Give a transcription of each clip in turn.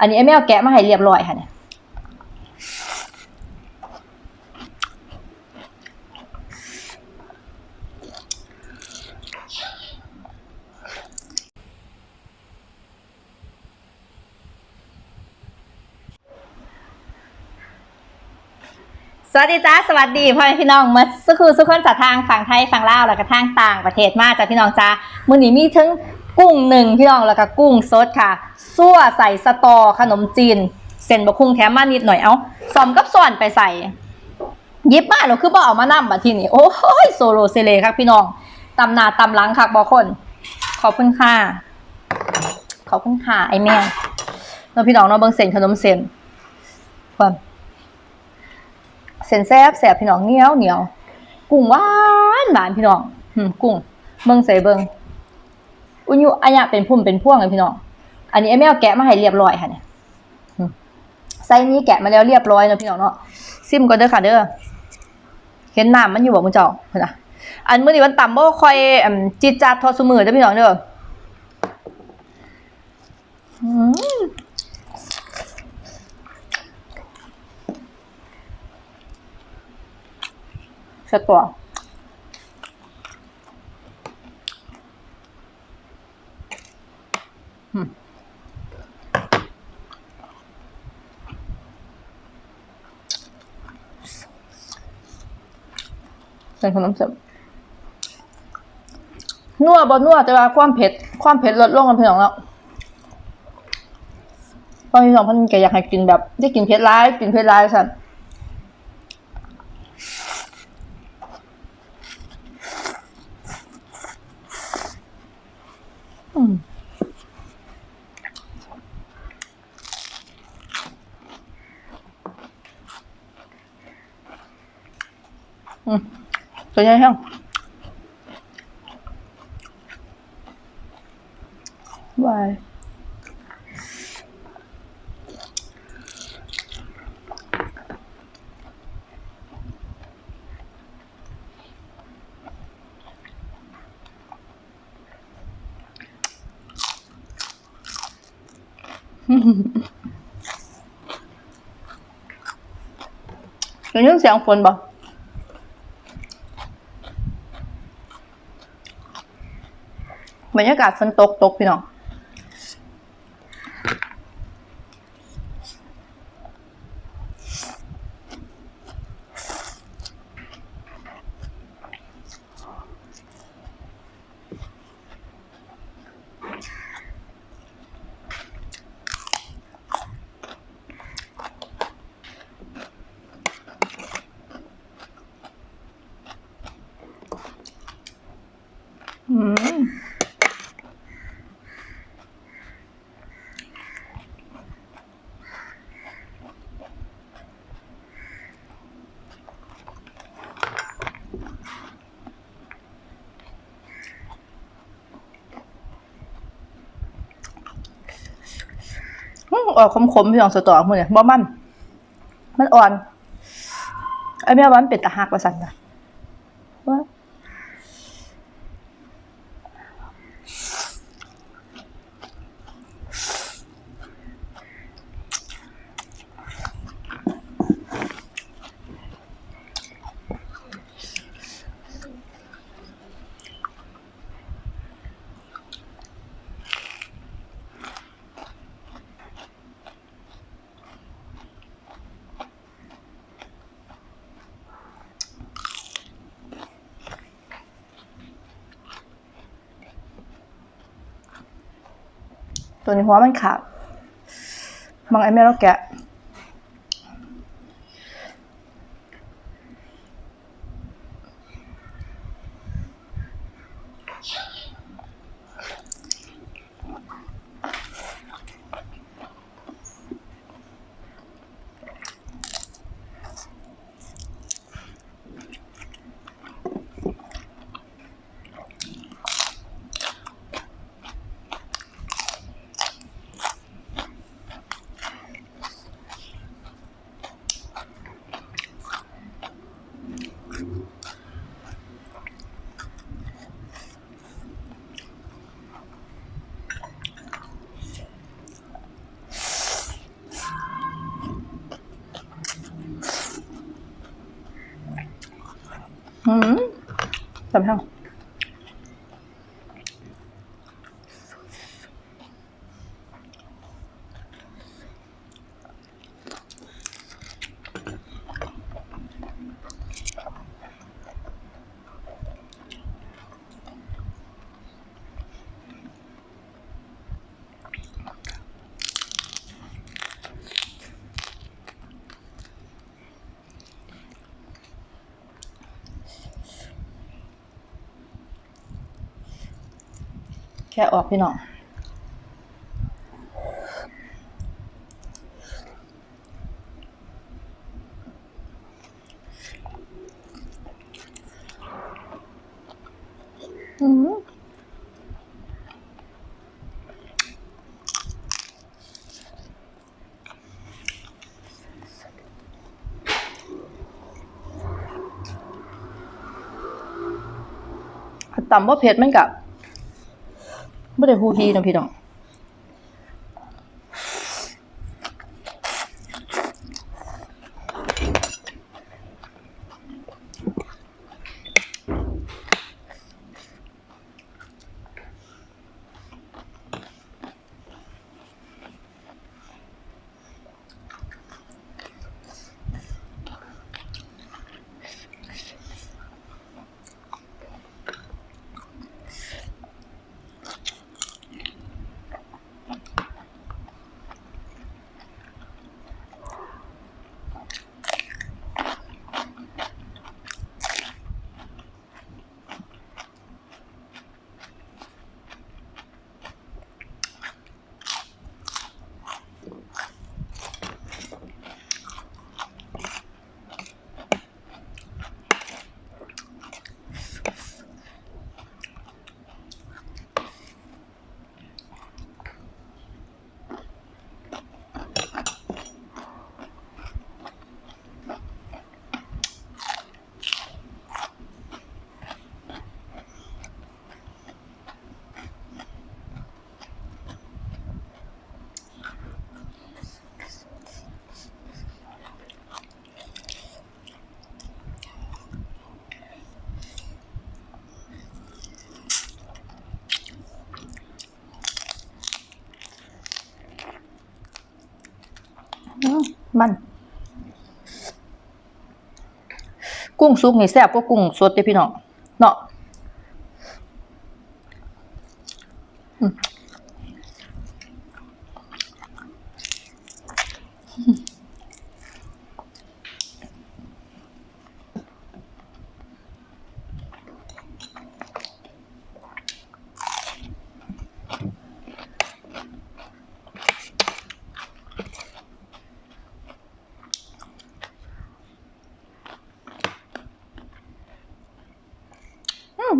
อันนี้ไอ้แมวแกะมาให้เรียบร้อยค่ะเนี่ยสวัสดีจ้าสวัสดีพ่อแม่พี่น้องมาสักครู่สุกคนจากทางฝั่งไทยฝั่งลาวแล้วก็ทางต่างประเทศมาจากพี่น้องจ้ามื้อนี้มีทั้ง กุ้งหนึ่งพี่น้องแล้วก็กุ้งสดค่ะซั่วใส่สตอขนมจีน เส้นบะคุ้งแถมมานิดหน่อยเอาซอมกับส่วนไปใส่ยิบมาแล้วคือบ่เอามานำบัดทีนี้โอ้ยโซโลเซเลครับพี่น้องตำนาตำหลังคักบ่คน ขอบคุณค่ะขอบคุณค่ะไอ้แม่แล้วพี่น้องเนาะเบิ่งเส้นขนมเส้นเพิ่นเส้นแซ่บแซ่บพี่น้องเหนียวเหนียว กุ้งหวานหวานพี่น้องหืมกุ้งเบิ่งใส่เบิ่ง อุยุอันเนี้เป็นพุ่มเป็นพวงเลยพี่น้อง อันนี้ไอ้แมวแกะมาให้เรียบร้อยค่ะเนี่ยไส้นี้แกะมาแล้วเรียบร้อยเนาะพี่น้องเนาะ ซิมก่อนเด้อค่ะเด้อ เห็นน้ำมันอยู่บ่มึงจ้าเห็นะอันมื้อนี้วันต่ำบ่คอยจิตจัดทอดซุมือเด้อพี่น้องเด้อเสร็จตัว ใส่ขนมเสร็จนัวบ่นัวแต่ว่าความเผ็ด ความเผ็ดลดลงกันเพียงแล้วตอนที่สองพันแกอยากให้กินแบบได้กินเผ็ดร้ายกินเผ็ดร้ายสันอืมอืม ตัวใหญ่แห้งบายเดี๋ยวนี้เสียงฝนบ่ บรรยากาศฝนตกตกพี่น้องอืม ออกขมๆพี่น้องสตอมือเนี่ยบ่มัน มันอ่อนไอ้แม่ว่ามันเป็นตะหักประสันนะว่า ตัวนี้หัวมันขาดบางไอ้แม่เราแกะ อ อืม ส แค่ออกพี่น้องอืมตำว่าเผ็ดมันกับ ไม่ได้ฮูฮีเนะพี่น้อง อื มัน กุ้งซุปนี่แซ่บกว่ากุ้งสดเด้พี่น้องเนาะ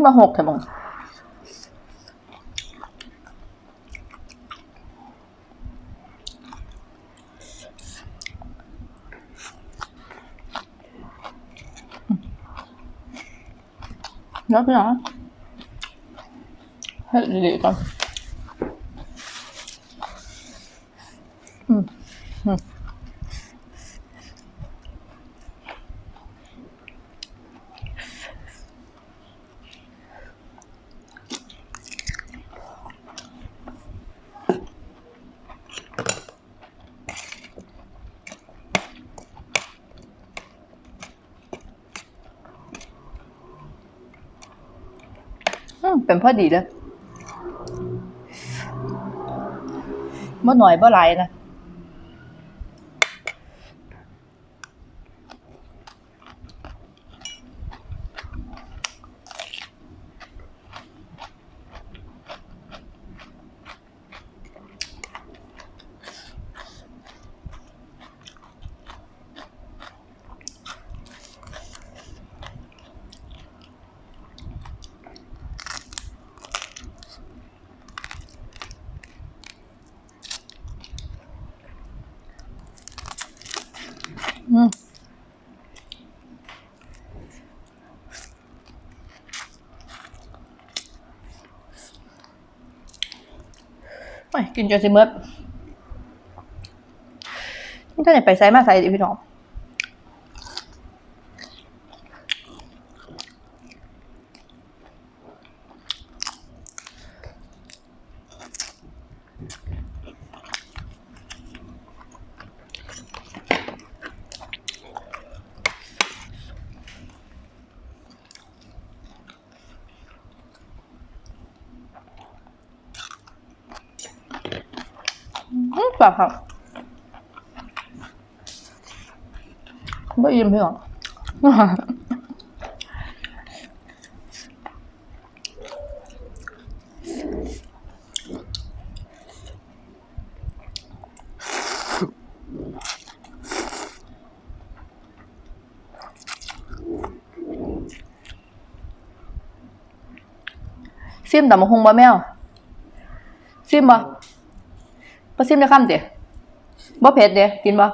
อืมมาหกเถอะมึงแล้วพี่น้องให้ดีๆก่อน เป็นพอดีเลยบ่หน่อยบ่หลายนะ อืม ไม่กินจนสิเมิดนี่ก็ไหนไปไซมาไซดิพี่น้อง แบบครับไม่ยิ้มพี่หร บ่ซิมได้คำเดียบ่เผ็ดเดียกินบ่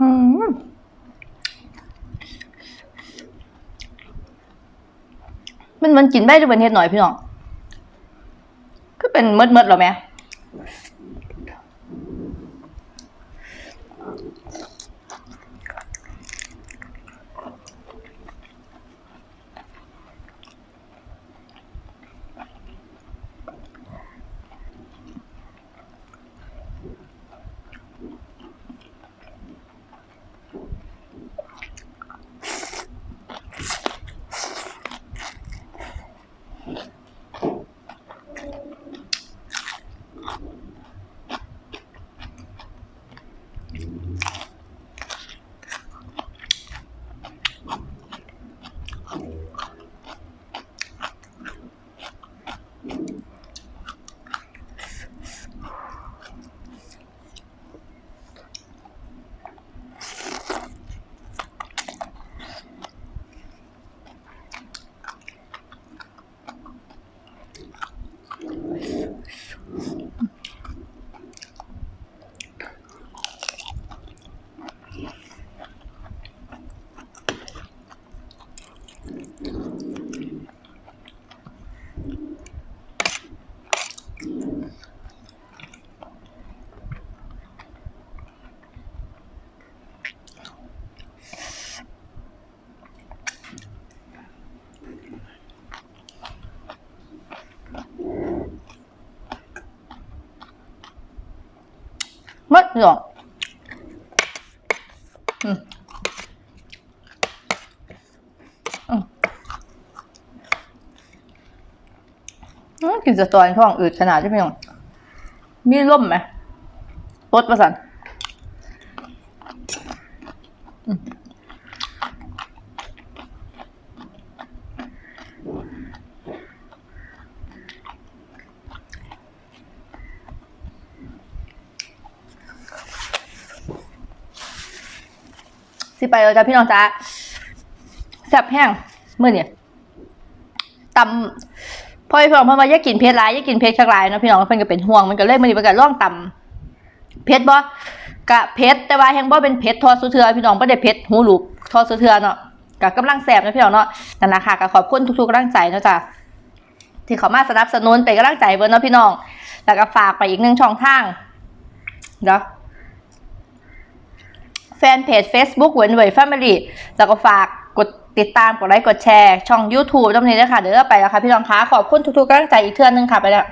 อืม มันกินได้ด้วยเป็นเฮ็ดหน่อยพี่น้องก็เป็นเมดเมดๆหรอแม่เมดหรองอืมอืมกินสะตอนท้องอืดขนาดที่พี่น้องมีร่มไหมรสประสัน สิไปแล้วจ้ะพี่น้องจ้าแซ่บแห้งเมื่อเนี่ยตำพ่อพี่น้องเพิ่นว่าอย่ากินเผ็ดหลายอย่ากินเผ็ดชักหลายเนาะพี่น้องเพิ่นก็เป็นห่วงมันก็เลยมื้อนี้มันก็ลองตำเผ็ดบ่กะเผ็ดแต่ว่าแฮงบ่เป็นเผ็ดทอดสุเทือพี่น้องบ่ได้เผ็ดหูหลูบทอดสุเทือเนาะก็กำลังแซ่บนะพี่น้องเนาะนั่นล่ะค่ะก็ขอบคุณทุกๆกำลังใจเนาะจ้ะที่เขามาสนับสนุนเป็นกำลังใจเบิ่นเนาะพี่น้อง แล้วก็ฝากไปอีกหนึ่งช่องทางเนาะ แฟนเพจ Facebook เหวนเหวยแฟมิลี่แล้วก็ฝากกดติดตามกดไลค์กดแชร์ ช่อง YouTube ตรงนี้ด้วยค่ะ เดี๋ยวเราไปแล้วค่ะพี่น้องคะขอบคุณทุกๆกำลังใจอีกเทื่อนึงค่ะไปแล้ว